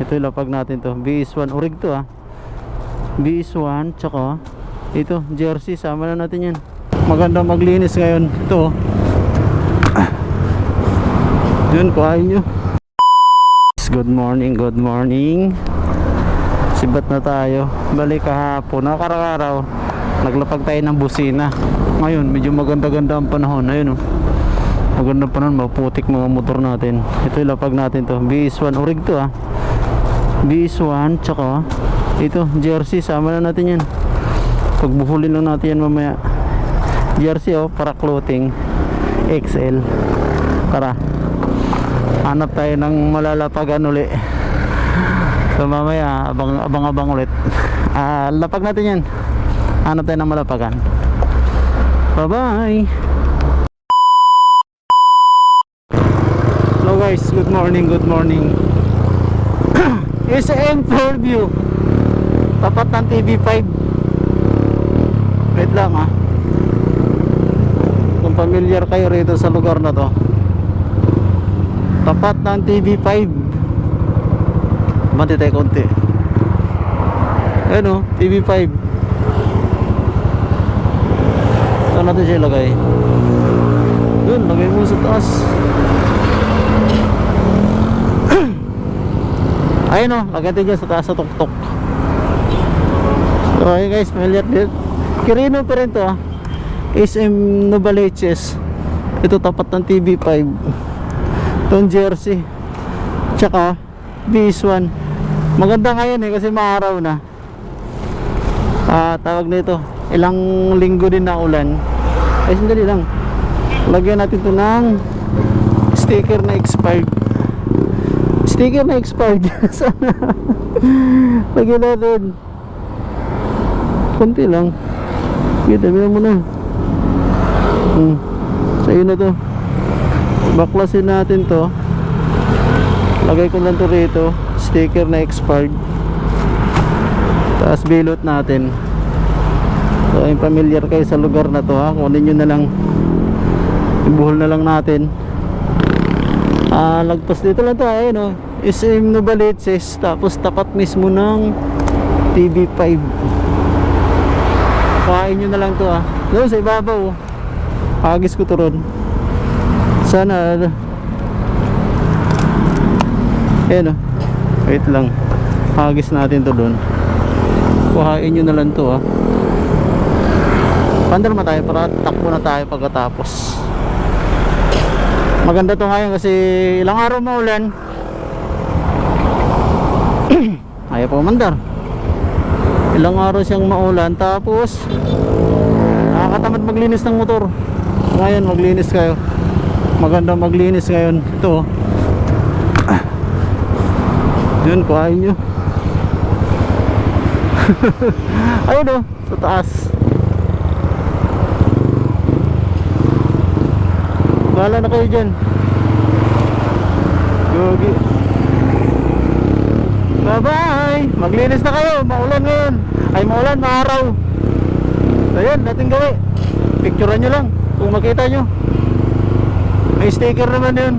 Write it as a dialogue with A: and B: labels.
A: Ito yung lapag natin to. BS1 orig to ah. BS1 tsaka ito jersey sama na natin yan. Maganda maglinis ngayon. Ito. oh. Yun kuhain nyo. Good morning, good morning. Sibat na tayo. Balik kahapon. Nakaraw-araw. Naglapag tayo ng busina. Ngayon, medyo maganda-ganda ang panahon. Ayun oh. Maganda pa nun, maputik mga motor natin. Ito yung lapag natin to. BS1 orig to ah. BS1 tsaka ito jersey sama na natin yan. Pagbuhulin lang natin yan mamaya. Jersey oh, para clothing XL. Tara. Hanap tayo ng malalapagan uli. So mamaya abang abang abang ulit. Ah, lapag natin yan. Hanap tayo ng malapagan. Bye bye. Guys, good morning, good morning. SM View. Tapat ng TV5. Wait lang ha. Kung familiar kayo rito sa lugar na to. Tapat ng TV5. Mati tayo konti. Ayan o, TV5. Saan natin siya ilagay? Doon, lagay mo sa taas. Ayun o, lagay natin dyan sa taas sa tuktok. So ayun guys, familiar din. Kirino pa rin to ah. SM Novaliches. Ito tapat ng TV5. Itong jersey. Tsaka BS1. Maganda ngayon eh kasi maaraw na. Ah, tawag nito. Ilang linggo din na ulan. Ay, sandali lang. Lagyan natin to ng sticker na expired. Sticker na expired. Sana. Lagyan natin. Kunti lang. Kita mo na. Hmm. Sa'yo na to. Baklasin natin to. Lagay ko lang to rito. Sticker na expired. Tapos bilot natin. So, yung familiar kayo sa lugar na to ha. Kunin nyo na lang. Ibuhol na lang natin. Ah, lagpas dito lang to. Ayun o. SM Novaliches. Tapos tapat mismo ng TV5. Kain nyo na lang to ah. Doon sa ibabaw. Agis ko to ron. Sana. ano. Ayan oh. Wait lang. Agis natin to doon. Kuhain nyo na lang to ah. Pandar tayo para takbo na tayo pagkatapos. Maganda to ngayon kasi ilang araw maulan. Ayaw pa mandar ilang araw siyang maulan tapos nakakatamad maglinis ng motor. Ngayon maglinis kayo. Maganda maglinis ngayon. Ito ah. yun kuhain nyo. Ayun o sa taas bahala na kayo dyan Gogi Bye-bye! Maglinis na kayo, maulan ngayon. Ay maulan, maaraw. So yan, natin gawin. Picturean nyo lang kung makita nyo. May sticker naman yun.